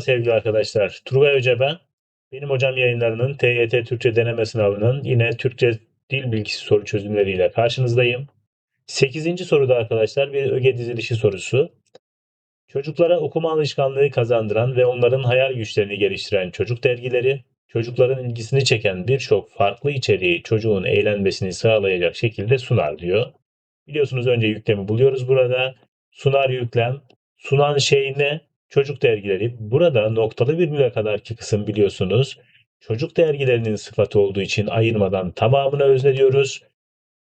Sevgili arkadaşlar. Turgay Hoca ben. Benim hocam yayınlarının TYT Türkçe deneme sınavının yine Türkçe dil bilgisi soru çözümleriyle karşınızdayım. 8. soruda arkadaşlar bir öge dizilişi sorusu. Çocuklara okuma alışkanlığı kazandıran ve onların hayal güçlerini geliştiren çocuk dergileri, çocukların ilgisini çeken birçok farklı içeriği çocuğun eğlenmesini sağlayacak şekilde sunar diyor. Biliyorsunuz önce yüklemi buluyoruz burada. Sunar yüklem. Sunan şey ne? Çocuk dergileri. Burada noktalı virgüle kadarki kısım biliyorsunuz. Çocuk dergilerinin sıfatı olduğu için ayırmadan tamamına özne diyoruz.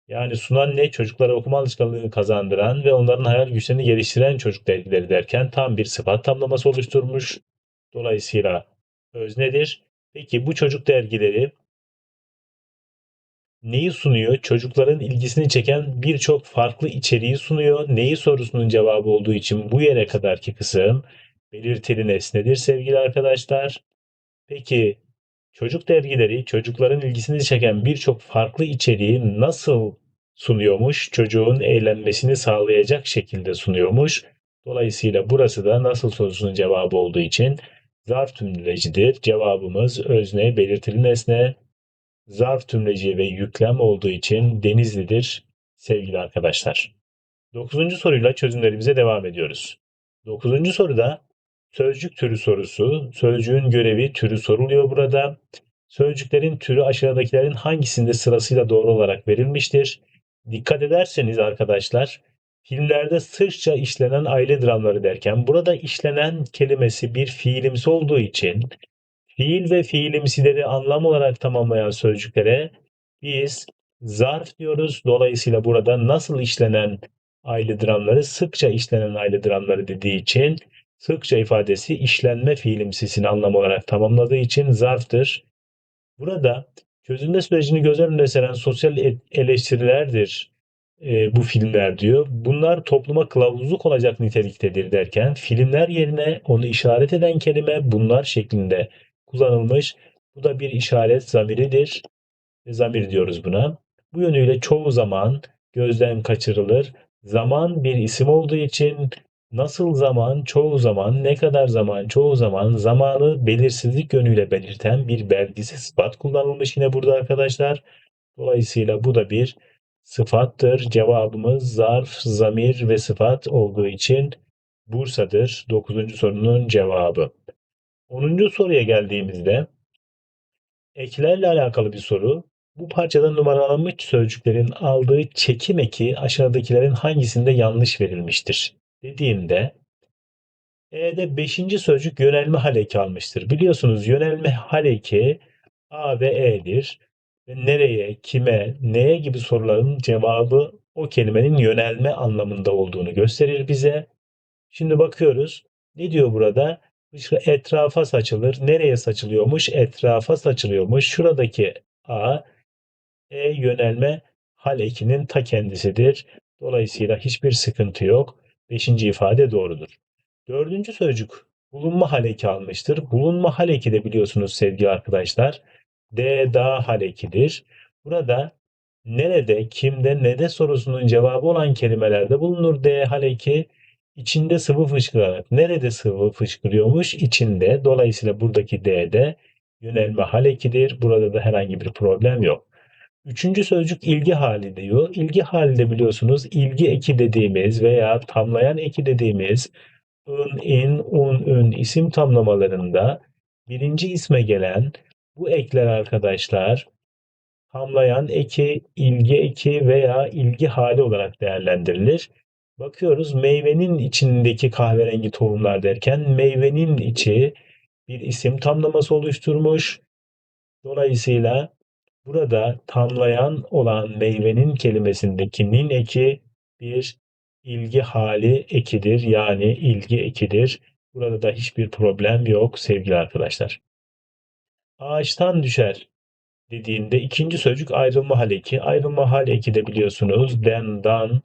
Yani sunan ne? Çocuklara okuma alışkanlığını kazandıran ve onların hayal güçlerini geliştiren çocuk dergileri derken tam bir sıfat tamlaması oluşturmuş. Dolayısıyla öznedir. Peki bu çocuk dergileri neyi sunuyor? Çocukların ilgisini çeken birçok farklı içeriği sunuyor. Neyi sorusunun cevabı olduğu için bu yere kadarki kısım belirtili nesnedir sevgili arkadaşlar. Peki çocuk dergileri çocukların ilgisini çeken birçok farklı içeriği nasıl sunuyormuş? Çocuğun eğlenmesini sağlayacak şekilde sunuyormuş. Dolayısıyla burası da nasıl sorusunun cevabı olduğu için zarf tümlecidir. Cevabımız özne, belirtili nesne, zarf tümleci ve yüklem olduğu için Denizli'dir sevgili arkadaşlar. Dokuzuncu soruyla çözümlerimize devam ediyoruz. Dokuzuncu soruda sözcük türü sorusu. Sözcüğün görevi türü soruluyor burada. Sözcüklerin türü aşağıdakilerin hangisinde sırasıyla doğru olarak verilmiştir? Dikkat ederseniz arkadaşlar filmlerde sıkça işlenen aile dramları derken burada işlenen kelimesi bir fiilimsi olduğu için fiil ve fiilimsileri anlam olarak tamamlayan sözcüklere biz zarf diyoruz. Dolayısıyla burada nasıl işlenen aile dramları sıkça işlenen aile dramları dediği için sıkça ifadesi işlenme fiilimsisini anlam olarak tamamladığı için zarftır. Burada çözülme sürecini göz önüne seren sosyal e- eleştirilerdir e, bu filmler diyor. Bunlar topluma kılavuzluk olacak niteliktedir derken filmler yerine onu işaret eden kelime bunlar şeklinde kullanılmış. Bu da bir işaret zamiridir. Zamir diyoruz buna. Bu yönüyle çoğu zaman gözden kaçırılır. Zaman bir isim olduğu için nasıl zaman, çoğu zaman, ne kadar zaman, çoğu zaman zamanı belirsizlik yönüyle belirten bir belgisi sıfat kullanılmış yine burada arkadaşlar. Dolayısıyla bu da bir sıfattır. Cevabımız zarf, zamir ve sıfat olduğu için Bursa'dır. 9. sorunun cevabı. 10. soruya geldiğimizde eklerle alakalı bir soru. Bu parçada numaralanmış sözcüklerin aldığı çekim eki aşağıdakilerin hangisinde yanlış verilmiştir? Dediğinde E'de 5. sözcük yönelme hal eki almıştır. Biliyorsunuz yönelme hal eki A ve E'dir. Ve nereye, kime, neye gibi soruların cevabı o kelimenin yönelme anlamında olduğunu gösterir bize. Şimdi bakıyoruz. Ne diyor burada? Etrafa saçılır. Nereye saçılıyormuş? Etrafa saçılıyormuş. Şuradaki A, E yönelme hal ekinin ta kendisidir. Dolayısıyla hiçbir sıkıntı yok. Beşinci ifade doğrudur. Dördüncü sözcük bulunma hal eki almıştır. Bulunma hal eki de biliyorsunuz sevgili arkadaşlar. D da hal ekidir. Burada nerede, kimde, nede sorusunun cevabı olan kelimelerde bulunur D hal eki. İçinde sıvı fışkırarak. Nerede sıvı fışkırıyormuş? İçinde. Dolayısıyla buradaki D'de yönelme hal ekidir. Burada da herhangi bir problem yok. Üçüncü sözcük ilgi hali diyor. İlgi hali de biliyorsunuz ilgi eki dediğimiz veya tamlayan eki dediğimiz ın, in, un, ün isim tamlamalarında birinci isme gelen bu ekler arkadaşlar tamlayan eki, ilgi eki veya ilgi hali olarak değerlendirilir. Bakıyoruz meyvenin içindeki kahverengi tohumlar derken meyvenin içi bir isim tamlaması oluşturmuş. Dolayısıyla burada tamlayan olan meyvenin kelimesindeki nin eki bir ilgi hali ekidir. Yani ilgi ekidir. Burada da hiçbir problem yok sevgili arkadaşlar. Ağaçtan düşer dediğinde ikinci sözcük ayrılma hal eki. Ayrılma hal eki de biliyorsunuz den, dan,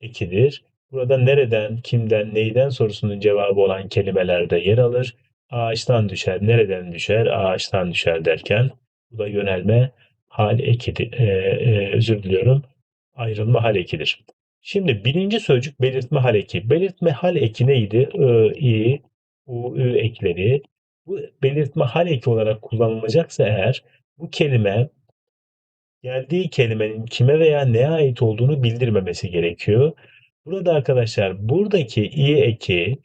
ekidir. Burada nereden, kimden, neyden sorusunun cevabı olan kelimelerde yer alır. Ağaçtan düşer, nereden düşer, ağaçtan düşer derken bu da yönelme hal ekidir. Ee, e, özür diliyorum. Ayrılma hal ekidir. Şimdi birinci sözcük belirtme hal eki. Belirtme hal eki neydi? I, i, u, ü ekleri bu belirtme hal eki olarak kullanılacaksa eğer bu kelime geldiği kelimenin kime veya neye ait olduğunu bildirmemesi gerekiyor. Burada arkadaşlar buradaki i eki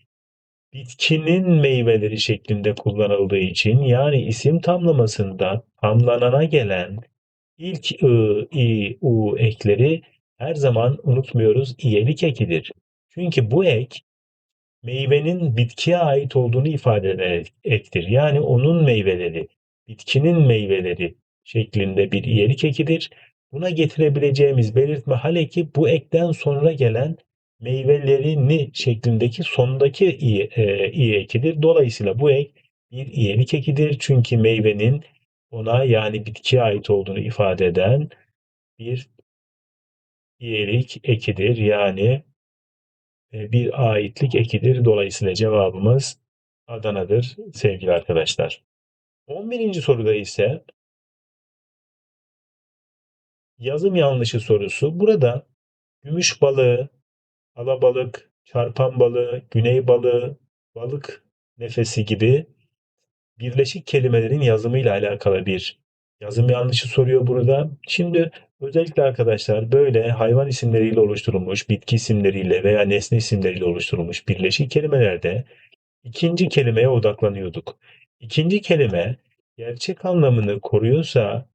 bitkinin meyveleri şeklinde kullanıldığı için yani isim tamlamasında tamlanana gelen ilk ı, i, u ekleri her zaman unutmuyoruz iyelik ekidir. Çünkü bu ek meyvenin bitkiye ait olduğunu ifade eden ektir. Yani onun meyveleri, bitkinin meyveleri şeklinde bir iyelik ekidir. Buna getirebileceğimiz belirtme hal eki bu ekten sonra gelen meyvelerini şeklindeki sondaki i, e, i ekidir. Dolayısıyla bu ek bir iyelik ekidir. Çünkü meyvenin ona yani bitkiye ait olduğunu ifade eden bir iyelik ekidir. Yani e, bir aitlik ekidir. Dolayısıyla cevabımız Adana'dır sevgili arkadaşlar. 11. soruda ise yazım yanlışı sorusu. Burada gümüş balığı, alabalık, çarpan balığı, güney balığı, balık nefesi gibi birleşik kelimelerin yazımıyla alakalı bir yazım yanlışı soruyor burada. Şimdi özellikle arkadaşlar böyle hayvan isimleriyle oluşturulmuş, bitki isimleriyle veya nesne isimleriyle oluşturulmuş birleşik kelimelerde ikinci kelimeye odaklanıyorduk. İkinci kelime gerçek anlamını koruyorsa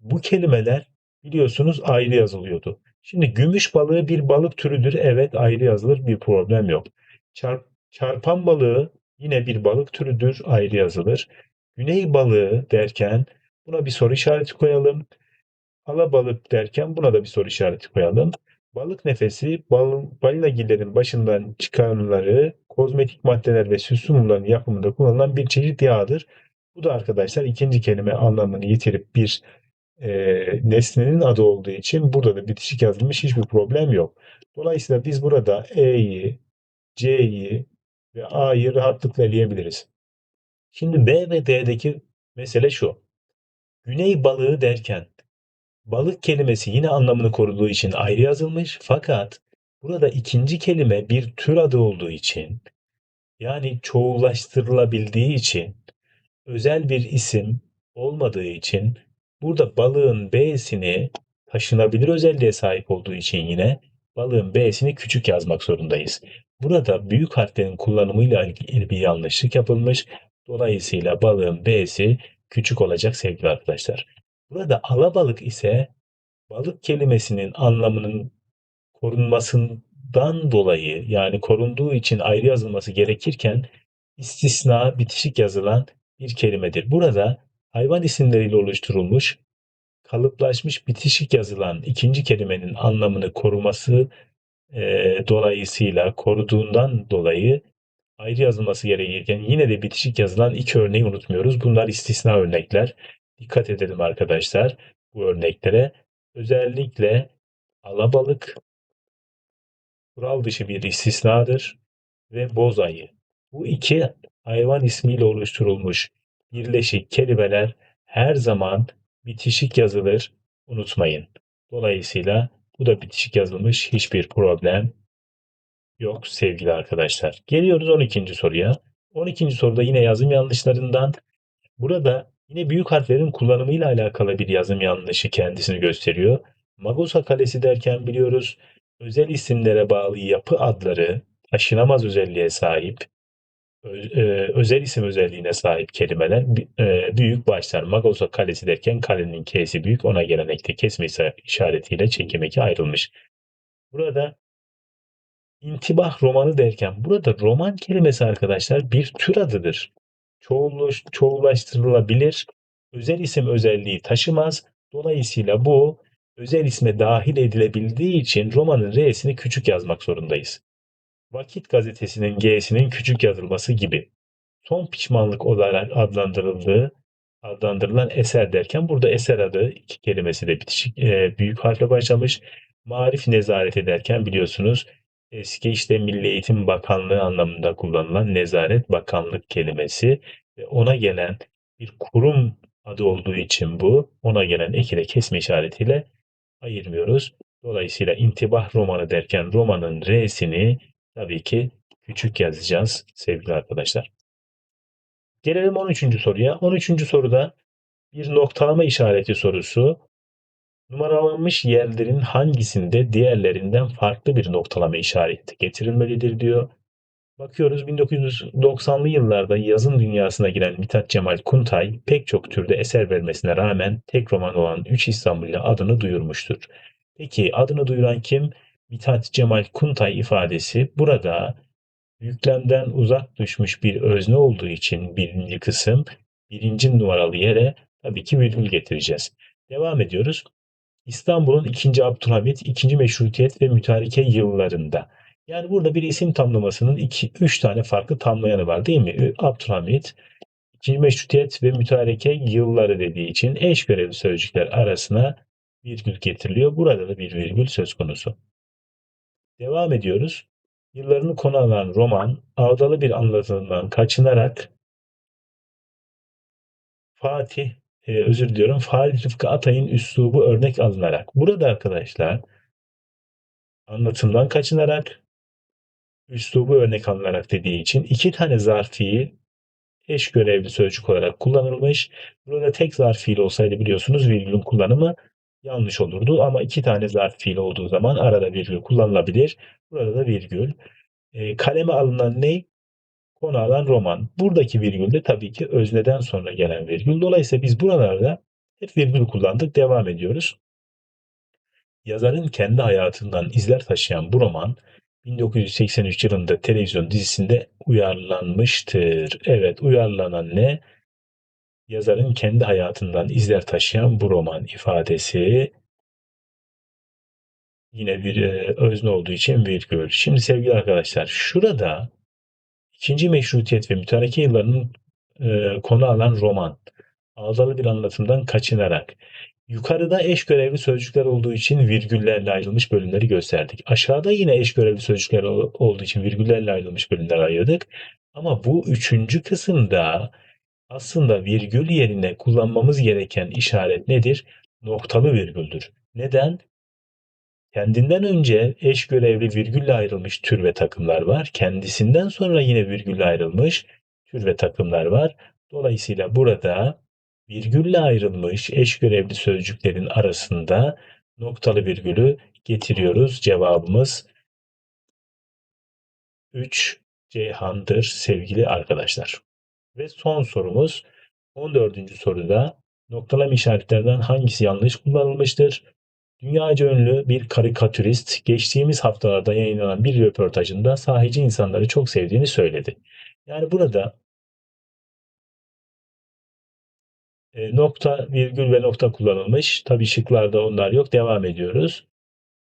bu kelimeler biliyorsunuz ayrı yazılıyordu. Şimdi gümüş balığı bir balık türüdür. Evet ayrı yazılır bir problem yok. Çarp, çarpan balığı yine bir balık türüdür. Ayrı yazılır. Güney balığı derken buna bir soru işareti koyalım. Alabalık derken buna da bir soru işareti koyalım. Balık nefesi bal, balinagillerin başından çıkanları kozmetik maddeler ve süslü mumların yapımında kullanılan bir çeşit yağdır. Bu da arkadaşlar ikinci kelime anlamını yitirip bir e, nesnenin adı olduğu için burada da bitişik yazılmış hiçbir problem yok. Dolayısıyla biz burada E'yi, C'yi ve A'yı rahatlıkla eleyebiliriz. Şimdi B ve D'deki mesele şu. Güney balığı derken balık kelimesi yine anlamını koruduğu için ayrı yazılmış fakat burada ikinci kelime bir tür adı olduğu için yani çoğullaştırılabildiği için özel bir isim olmadığı için burada balığın B'sini taşınabilir özelliğe sahip olduğu için yine balığın B'sini küçük yazmak zorundayız. Burada büyük harflerin kullanımıyla ilgili bir yanlışlık yapılmış. Dolayısıyla balığın B'si küçük olacak sevgili arkadaşlar. Burada alabalık ise balık kelimesinin anlamının korunmasından dolayı yani korunduğu için ayrı yazılması gerekirken istisna bitişik yazılan bir kelimedir. Burada hayvan isimleriyle oluşturulmuş kalıplaşmış bitişik yazılan ikinci kelimenin anlamını koruması e, dolayısıyla koruduğundan dolayı ayrı yazılması gerekirken yine de bitişik yazılan iki örneği unutmuyoruz. Bunlar istisna örnekler. Dikkat edelim arkadaşlar bu örneklere. Özellikle alabalık kural dışı bir istisnadır ve bozayı. Bu iki hayvan ismiyle oluşturulmuş birleşik kelimeler her zaman bitişik yazılır. Unutmayın. Dolayısıyla bu da bitişik yazılmış. Hiçbir problem yok sevgili arkadaşlar. Geliyoruz 12. soruya. 12. soruda yine yazım yanlışlarından burada yine büyük harflerin kullanımıyla alakalı bir yazım yanlışı kendisini gösteriyor. Magosa Kalesi derken biliyoruz özel isimlere bağlı yapı adları taşınamaz özelliğe sahip özel isim özelliğine sahip kelimeler e, büyük başlar. Magosa Kalesi derken kalenin K'si büyük ona gelen ekte kesme işaretiyle çekim eki ayrılmış. Burada İntibah romanı derken burada roman kelimesi arkadaşlar bir tür adıdır. Çoğuluş, çoğulaştırılabilir. Özel isim özelliği taşımaz. Dolayısıyla bu özel isme dahil edilebildiği için romanın R'sini küçük yazmak zorundayız. Vakit gazetesinin G'sinin küçük yazılması gibi. Son pişmanlık olarak adlandırıldığı adlandırılan eser derken burada eser adı iki kelimesi de bitişik e, büyük harfle başlamış. Marif nezaret ederken biliyorsunuz eski işte Milli Eğitim Bakanlığı anlamında kullanılan nezaret bakanlık kelimesi ve ona gelen bir kurum adı olduğu için bu ona gelen ekile kesme işaretiyle ayırmıyoruz. Dolayısıyla intibah romanı derken romanın R'sini tabii ki küçük yazacağız sevgili arkadaşlar. Gelelim 13. soruya. 13. soruda bir noktalama işareti sorusu. Numaralanmış yerlerin hangisinde diğerlerinden farklı bir noktalama işareti getirilmelidir diyor. Bakıyoruz 1990'lı yıllarda yazın dünyasına giren Mithat Cemal Kuntay pek çok türde eser vermesine rağmen tek roman olan Üç İstanbul ile adını duyurmuştur. Peki adını duyuran kim? Mithat Cemal Kuntay ifadesi burada yüklemden uzak düşmüş bir özne olduğu için birinci kısım birinci numaralı yere tabii ki virgül getireceğiz. Devam ediyoruz. İstanbul'un 2. Abdülhamit, 2. Meşrutiyet ve Mütareke yıllarında. Yani burada bir isim tamlamasının 2-3 tane farklı tamlayanı var değil mi? Abdülhamit, 2. Meşrutiyet ve Mütareke yılları dediği için eş görevli sözcükler arasına virgül getiriliyor. Burada da bir virgül söz konusu. Devam ediyoruz. Yıllarını konu alan roman, ağdalı bir anlatımdan kaçınarak Fatih, e, özür diliyorum, Fatih Rıfkı Atay'ın üslubu örnek alınarak. Burada arkadaşlar anlatımdan kaçınarak üslubu örnek alınarak dediği için iki tane zarf fiil eş görevli sözcük olarak kullanılmış. Burada tek zarf fiil olsaydı biliyorsunuz virgülün kullanımı yanlış olurdu ama iki tane zarf fiil olduğu zaman arada virgül kullanılabilir. Burada da virgül. E, kaleme alınan ne? Konu alan roman. Buradaki virgül de tabii ki özneden sonra gelen virgül. Dolayısıyla biz buralarda hep virgül kullandık. Devam ediyoruz. Yazarın kendi hayatından izler taşıyan bu roman 1983 yılında televizyon dizisinde uyarlanmıştır. Evet uyarlanan ne? Yazarın kendi hayatından izler taşıyan bu roman ifadesi yine bir e, özne olduğu için virgül. Şimdi sevgili arkadaşlar şurada ikinci meşrutiyet ve mütareke yıllarının e, konu alan roman ağzalı bir anlatımdan kaçınarak Yukarıda eş görevli sözcükler olduğu için virgüllerle ayrılmış bölümleri gösterdik. Aşağıda yine eş görevli sözcükler olduğu için virgüllerle ayrılmış bölümler ayırdık. Ama bu üçüncü kısımda aslında virgül yerine kullanmamız gereken işaret nedir? Noktalı virgüldür. Neden? Kendinden önce eş görevli virgülle ayrılmış tür ve takımlar var. Kendisinden sonra yine virgülle ayrılmış tür ve takımlar var. Dolayısıyla burada virgülle ayrılmış eş görevli sözcüklerin arasında noktalı virgülü getiriyoruz. Cevabımız 3 Ceyhan'dır sevgili arkadaşlar. Ve son sorumuz 14. soruda noktalama işaretlerden hangisi yanlış kullanılmıştır? Dünyaca ünlü bir karikatürist geçtiğimiz haftalarda yayınlanan bir röportajında sahici insanları çok sevdiğini söyledi. Yani burada E, nokta, virgül ve nokta kullanılmış. Tabii şıklarda onlar yok. Devam ediyoruz.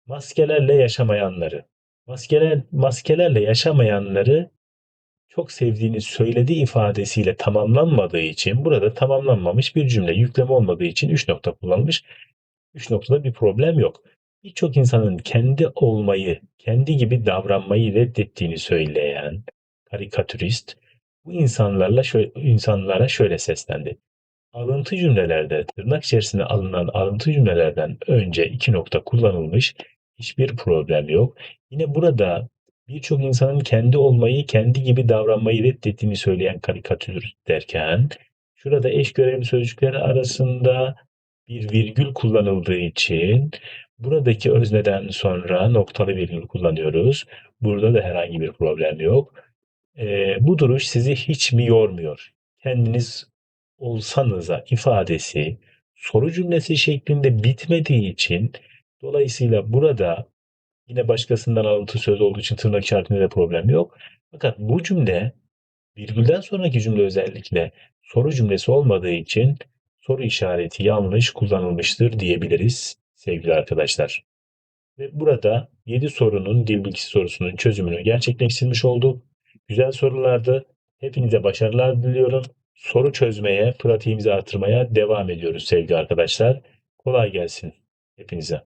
Maskelerle yaşamayanları. Maskeler, maskelerle yaşamayanları çok sevdiğini söyledi ifadesiyle tamamlanmadığı için burada tamamlanmamış bir cümle yükleme olmadığı için 3 nokta kullanılmış. 3 noktada bir problem yok. Birçok insanın kendi olmayı, kendi gibi davranmayı reddettiğini söyleyen karikatürist bu insanlarla şöyle, insanlara şöyle seslendi. Alıntı cümlelerde tırnak içerisine alınan alıntı cümlelerden önce iki nokta kullanılmış. Hiçbir problem yok. Yine burada birçok insanın kendi olmayı, kendi gibi davranmayı reddettiğini söyleyen karikatür derken şurada eş görevli sözcükler arasında bir virgül kullanıldığı için buradaki özneden sonra noktalı virgül kullanıyoruz. Burada da herhangi bir problem yok. E, bu duruş sizi hiç mi yormuyor? Kendiniz olsanıza ifadesi soru cümlesi şeklinde bitmediği için dolayısıyla burada yine başkasından alıntı söz olduğu için tırnak işaretinde de problem yok. Fakat bu cümle virgülden sonraki cümle özellikle soru cümlesi olmadığı için soru işareti yanlış kullanılmıştır diyebiliriz sevgili arkadaşlar. Ve burada 7 sorunun dil bilgisi sorusunun çözümünü gerçekleştirmiş olduk. Güzel sorulardı. Hepinize başarılar diliyorum soru çözmeye, pratiğimizi artırmaya devam ediyoruz sevgili arkadaşlar. Kolay gelsin hepinize.